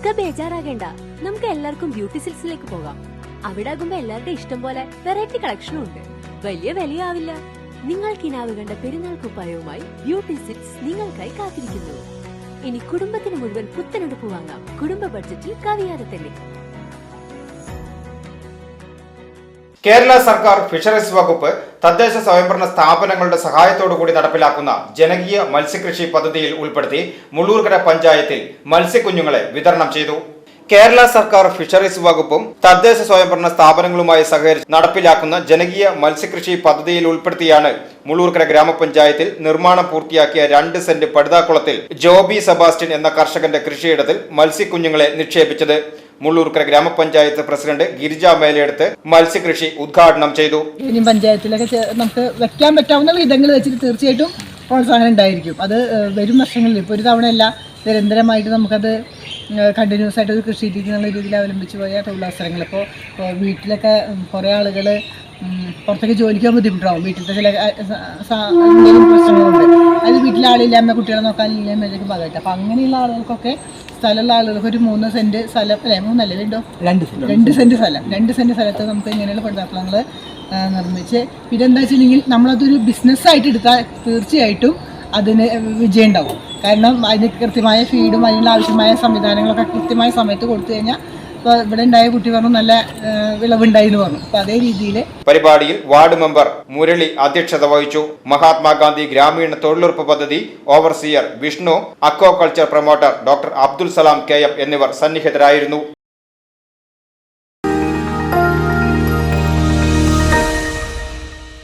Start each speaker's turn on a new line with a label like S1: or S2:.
S1: ഇക്ക ബേജാറാകേണ്ട. നമുക്ക് എല്ലാവർക്കും ബ്യൂട്ടി സിൽസിലേക്ക് പോകാം. അവിടെ ആകുമ്പോ എല്ലാവരുടെ ഇഷ്ടം പോലെ വെറൈറ്റി കളക്ഷനും ഉണ്ട്. വലിയ വിലയാവില്ല. നിങ്ങൾ കിനാവ് കണ്ട പെരുന്നാൾ കുപ്പായവുമായി ബ്യൂട്ടി സിൽസ് നിങ്ങൾക്കായി കാത്തിരിക്കുന്നു. ഇനി കുടുംബത്തിന് മുഴുവൻ പുത്തനെടുപ്പ് വാങ്ങാം. കുടുംബ ബഡ്ജറ്റിൽ കവിയാതെ തന്നെ.
S2: കേരള സർക്കാർ ഫിഷറീസ് വകുപ്പ് തദ്ദേശ സ്വയംഭരണ സ്ഥാപനങ്ങളുടെ സഹായത്തോടു കൂടി നടപ്പിലാക്കുന്ന ജനകീയ മത്സ്യകൃഷി പദ്ധതിയിൽ ഉൾപ്പെടുത്തി മുള്ളൂർക്കര പഞ്ചായത്തിൽ മത്സ്യക്കുഞ്ഞുങ്ങളെ വിതരണം ചെയ്തു. കേരള സർക്കാർ ഫിഷറീസ് വകുപ്പും തദ്ദേശ സ്വയംഭരണ സ്ഥാപനങ്ങളുമായി സഹകരിച്ച് നടപ്പിലാക്കുന്ന ജനകീയ മത്സ്യകൃഷി പദ്ധതിയിൽ ഉൾപ്പെടുത്തിയാണ് മുള്ളൂർക്കര ഗ്രാമപഞ്ചായത്തിൽ നിർമ്മാണം പൂർത്തിയാക്കിയ രണ്ട് സെന്റ് പടുതാക്കുളത്തിൽ ജോബി സെബാസ്റ്റ്യൻ എന്ന കർഷകന്റെ കൃഷിയിടത്തിൽ മത്സ്യക്കുഞ്ഞുങ്ങളെ നിക്ഷേപിച്ചത്. മുള്ളൂർക്കര ഗ്രാമപഞ്ചായത്ത് പ്രസിഡന്റ് ഗിരിജ മേലെടുത്ത് മത്സ്യകൃഷി ഉദ്ഘാടനം ചെയ്തു.
S3: പഞ്ചായത്തിലൊക്കെ നമുക്ക് വെക്കാൻ പറ്റാവുന്ന വിധങ്ങൾ വെച്ചിട്ട് തീർച്ചയായിട്ടും പ്രോത്സാഹനം ഉണ്ടായിരിക്കും. അത് വരും വർഷങ്ങളിൽ ഇപ്പോൾ ഒരു തവണയല്ല നിരന്തരമായിട്ട് നമുക്കത് കണ്ടിന്യൂസ് ആയിട്ട് ഒരു കൃഷി രീതി എന്നുള്ള രീതിയിൽ അവലംബിച്ച് പോയ തൊഴിലവസരങ്ങൾ. ഇപ്പോൾ വീട്ടിലൊക്കെ കുറേ ആളുകൾ പുറത്തേക്ക് ജോലിക്ക് പോകാൻ ബുദ്ധിമുട്ടാവും. വീട്ടിലത്തെ ചില പ്രശ്നങ്ങളുണ്ട്. അത് വീട്ടിലെ ആളില്ലായ്മ കുട്ടികളെ നോക്കാനില്ലായ്മയൊക്കെ ഭാഗമായിട്ട് അപ്പോൾ അങ്ങനെയുള്ള ആളുകൾക്കൊക്കെ സ്ഥലമുള്ള ആളുകൾക്ക് ഒരു മൂന്ന് സെന്റ് സ്ഥലം അല്ലേ മൂന്നല്ലേ രണ്ടോ
S4: രണ്ട്
S3: രണ്ട് സെന്റ് സ്ഥലം. രണ്ട് സെന്റ് സ്ഥലത്ത് നമുക്ക് ഇങ്ങനെയുള്ള പഠിതാക്കളങ്ങൾ നിർമ്മിച്ച്. പിന്നെ എന്താ വെച്ചിട്ടുണ്ടെങ്കിൽ നമ്മളതൊരു ബിസിനസ്സായിട്ട് എടുത്താൽ തീർച്ചയായിട്ടും അതിന് വിജയം ഉണ്ടാവും. കാരണം അതിന് കൃത്യമായ ഫീഡും അതിനുള്ള ആവശ്യമായ സംവിധാനങ്ങളൊക്കെ കൃത്യമായ സമയത്ത് കൊടുത്തു കഴിഞ്ഞാൽ ഇപ്പോൾ ഇവിടെ ഉണ്ടായ കുട്ടി പറഞ്ഞു നല്ല വിളവുണ്ടായി എന്ന് പറഞ്ഞു. അപ്പോൾ അതേ രീതിയിൽ
S2: പരിപാടിയിൽ വാർഡ് മെമ്പർ മുരളി അധ്യക്ഷത വഹിച്ചു. മഹാത്മാഗാന്ധി ഗ്രാമീണ തൊഴിലുറപ്പ് പദ്ധതി overseer Vishnu aquaculture promoter doctor Abdul Salam K M എന്നിവർ സന്നിഹിതരായിരുന്നു.